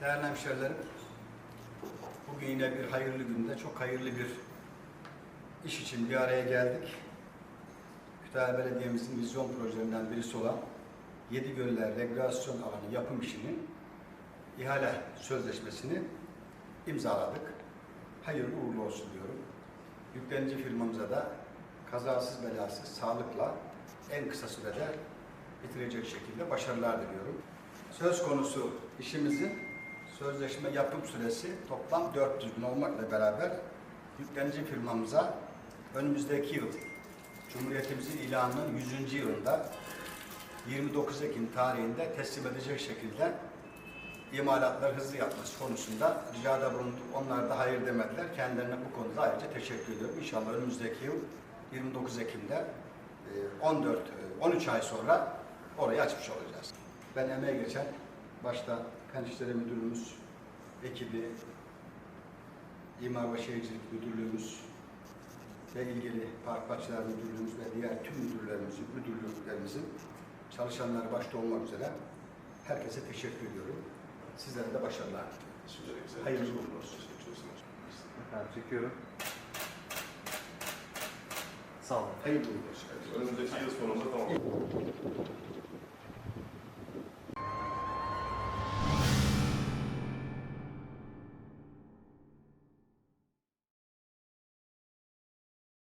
Değerli hemşehrilerim, bugün yine bir hayırlı günde, çok hayırlı bir iş için bir araya geldik. Kütahya Belediye'mizin vizyon projelerinden birisi olan Yedi Göller Regülasyon Alanı yapım işinin ihale sözleşmesini imzaladık. Hayırlı uğurlu olsun diyorum. Yüklenici firmamıza da kazasız belasız, sağlıkla en kısa sürede bitirecek şekilde başarılar diliyorum. Söz konusu işimizin sözleşme yapım süresi toplam 400 gün olmakla beraber yüklenici firmamıza önümüzdeki yıl Cumhuriyetimizin ilanının 100. yılında 29 Ekim tarihinde teslim edecek şekilde imalatları hızlı yapması konusunda ricada bulunduk. Onlar da hayır demediler. Kendilerine bu konuda ayrıca teşekkür ediyorum. İnşallah önümüzdeki yıl 29 Ekim'de e, 14 e, 13 ay sonra orayı açmış olacağız. Ben emeğe geçen başta İşleri Müdürümüz, ekibi, İmar ve Şehircilik Müdürlüğümüz ve ilgili Park Bahçeler Müdürlüğümüz ve diğer tüm müdürlerimizin, müdürlüklerimizin çalışanları başta olmak üzere herkese teşekkür ediyorum. Sizlere de başarılar. Hayırlı uğurlu olsun. Efendim çekiyorum. Sağ olun. Hayırlı uğurlu olsun. Önümüzdeki yıl sonunda tamam.